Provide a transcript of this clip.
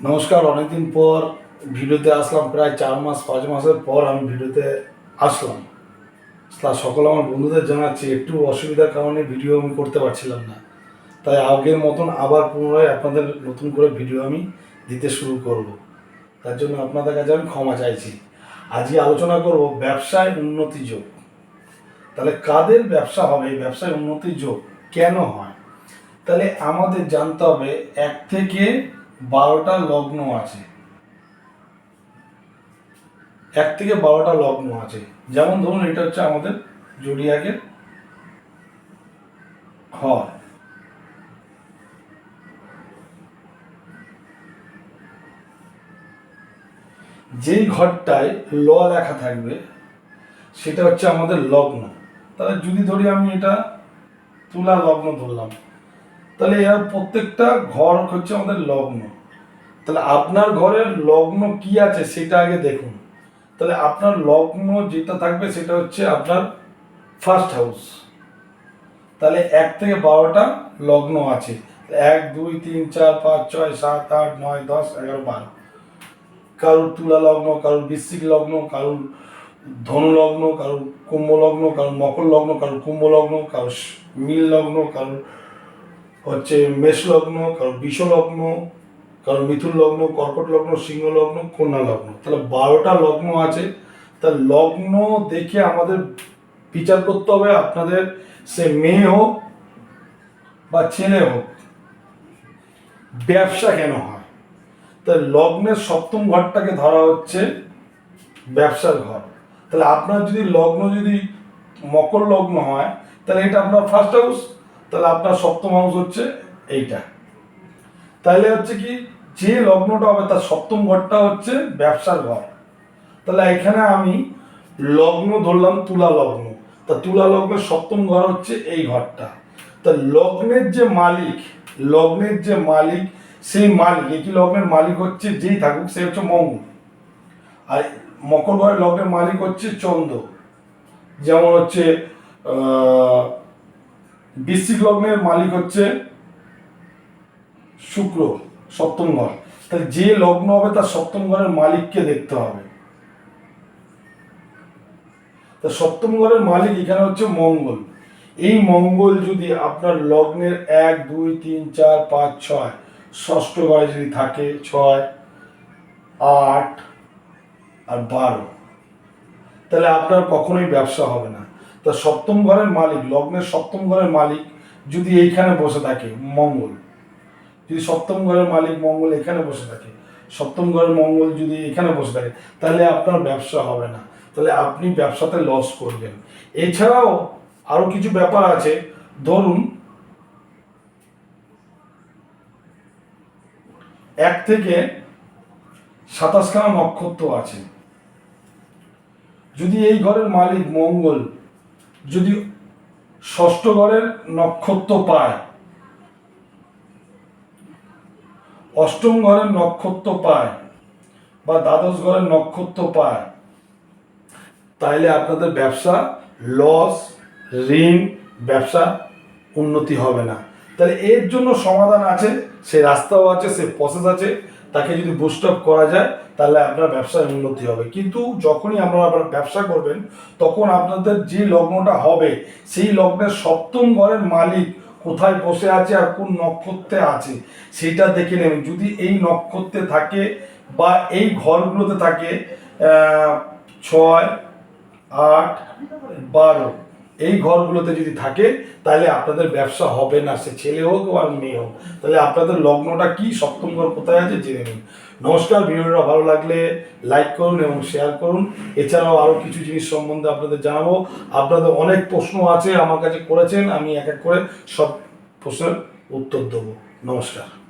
নমস্কার, অনেকদিন পর ভিডিওতে আসলাম, প্রায় চার মাস, পাঁচ মাসের পর আমি ভিডিওতে আসলাম। তা সকল আমার বন্ধুদের জানাচ্ছি, একটু অসুবিধার কারণে ভিডিও আমি করতে পারছিলাম না। তাই আগের মতন আবার পুনরায় আপনাদের নতুন করে ভিডিও আমি দিতে শুরু করব। তার জন্য আপনাদের কাছে আমি ক্ষমা চাইছি। আজকে আলোচনা করব ব্যবসায় উন্নতি যোগ। তাহলে কাদের ব্যবসা হবে? এই ব্যবসায় উন্নতি যোগ কেন হয়? তাহলে আমাদের জানতে হবে এক থেকে বারোটা লগ্ন আছে। এক থেকে বারোটা লগ্ন আছে। যেমন ধরুন এটা হচ্ছে আমাদের জুডিয়াকের ঘর যেই ঘরটায় ল লেখা থাকবে, সেটা হচ্ছে আমাদের লগ্ন। তাহলে যদি ধরি আমি এটা তুলা লগ্ন ধরলাম তাহলে এর প্রত্যেকটা ঘর হচ্ছে আমাদের লগ্ন। তাহলে আপনার ঘরের লগ্ন কি আছে সেটা আগে দেখুন। তাহলে আপনার লগ্ন যেটা থাকবে সেটা হচ্ছে আপনার ফার্স্ট হাউস তাহলে এক থেকে বারোটা লগ্ন আছে। এক, দুই, তিন, চার, পাঁচ, ছয়, সাত, আট, নয়, দশ, এগারো, বারো। কারোর তুলা লগ্ন, কারোর বৃশ্চিক লগ্ন, কারোর ধনু লগ্ন, কারোর কুম্ভ লগ্ন, কারোর মকর লগ্ন, কারোর কুম্ভ লগ্ন, কারোর মিল লগ্ন, কারোর হচ্ছে মেষ লগ্ন কারোর বিষ লগ্ন মিথুন লগ্ন কর্কট লগ্ন সিংহ লগ্ন কন্যা লগ্ন তাহলে বারোটা লগ্ন আছে। তা লগ্ন দেখে আমাদের বিচার করতে হবে আপনাদের। সে মেয়ে হোক বা ছেলে হোক, ব্যবসা কেন হয়? তাই লগ্নের সপ্তম ঘরটাকে ধরা হচ্ছে ব্যবসার ঘর। তাহলে আপনার যদি লগ্ন যদি মকর লগ্ন হয়, তাহলে এটা আপনার ফার্স্ট হাউস তাহলে আপনার সপ্তম হাউস হচ্ছে এইটা। তাহলে হচ্ছে কি, যে লগ্নটা হবে তার সপ্তম ঘরটা হচ্ছে ব্যবসার ঘর। তাহলে এখানে আমি লগ্ন ধরলাম তুলা লগ্ন। তা তুলা লগ্নের সপ্তম ঘর হচ্ছে এই ঘরটা। তা লগ্নের যে মালিক, লগ্নের যে মালিক, সেই মালিক, একই লগ্নের মালিক হচ্ছে যেই থাকুক, সে হচ্ছে মঙ্গল। আর মকর ঘরের লগ্নের মালিক হচ্ছে চন্দ্র। যেমন হচ্ছে বৃশ্চিক লগ্নের মালিক হচ্ছে শুক্র, সপ্তম ঘর। তাহলে যে লগ্ন হবে তার সপ্তম ঘরের মালিককে দেখতে হবে। তা সপ্তম ঘরের মালিক এখানে হচ্ছে মঙ্গল। এই মঙ্গল যদি আপনার লগ্নের এক, দুই, তিন, চার, পাঁচ, ছয়, ষষ্ঠ ঘরে যদি থাকে, ছয়, আট আর বারো, তাহলে আপনার কখনোই ব্যবসা হবে না। তা সপ্তম ঘরের মালিক, লগ্নের সপ্তম ঘরের মালিক যদি এইখানে বসে থাকে, মঙ্গল। যদি সপ্তম ঘরের মালিক, মঙ্গল এখানে বসে থাকে। সপ্তম ঘরের মঙ্গল যদি এখানে বসে থাকে, তাহলে আপনার ব্যবসা হবে না। তাহলে আপনি ব্যবসাতে লস করবেন। এছাড়াও আরও কিছু ব্যাপার আছে। ধরুন, এক থেকে সাতাশখানা নক্ষত্র আছে। যদি এই ঘরের মালিক মঙ্গল যদি ষষ্ঠ ঘরের নক্ষত্র পায়, অষ্টম ঘরের নক্ষত্র পায় বা দ্বাদশ ঘরের নক্ষত্র পায়, তাইলে আপনাদের ব্যবসা, লস, ঋণ, ব্যবসা উন্নতি হবে না। তাহলে এর জন্য সমাধান আছে, সে রাস্তাও আছে, সে প্রসেস আছে তাকে যদি বুস্ট আপ করা যায়, তাহলে আপনার ব্যবসায় উন্নতি হবে। কিন্তু যখনই আপনারা আবার ব্যবসা করবেন, তখন আপনাদের যে লগ্নটা হবে, সেই লগ্নের সপ্তম ঘরের মালিক কোথায় বসে আছে আর কোন নক্ষত্রে আছে, সেটা দেখে নেবেন। যদি এই নক্ষত্রে থাকে বা এই ঘরগুলোতে থাকে ছয়, আট, বারো এই ঘরগুলোতে যদি থাকে, তাহলে আপনাদের ব্যবসা হবে না। সে ছেলে হোক আর মেয়ে হোক, তাহলে আপনাদের লগ্নটা কি, সপ্তম ঘর কোথায় আছে জেনে নিন। নমস্কার, ভিডিওটা ভালো লাগলে লাইক করুন এবং শেয়ার করুন। এছাড়াও আরও কিছু জিনিস সম্বন্ধে আপনাদের জানাব। আপনাদের অনেক প্রশ্ন আছে, আমার কাছে করেছেন, আমি এক এক করে সব প্রশ্নের উত্তর দেবো। নমস্কার।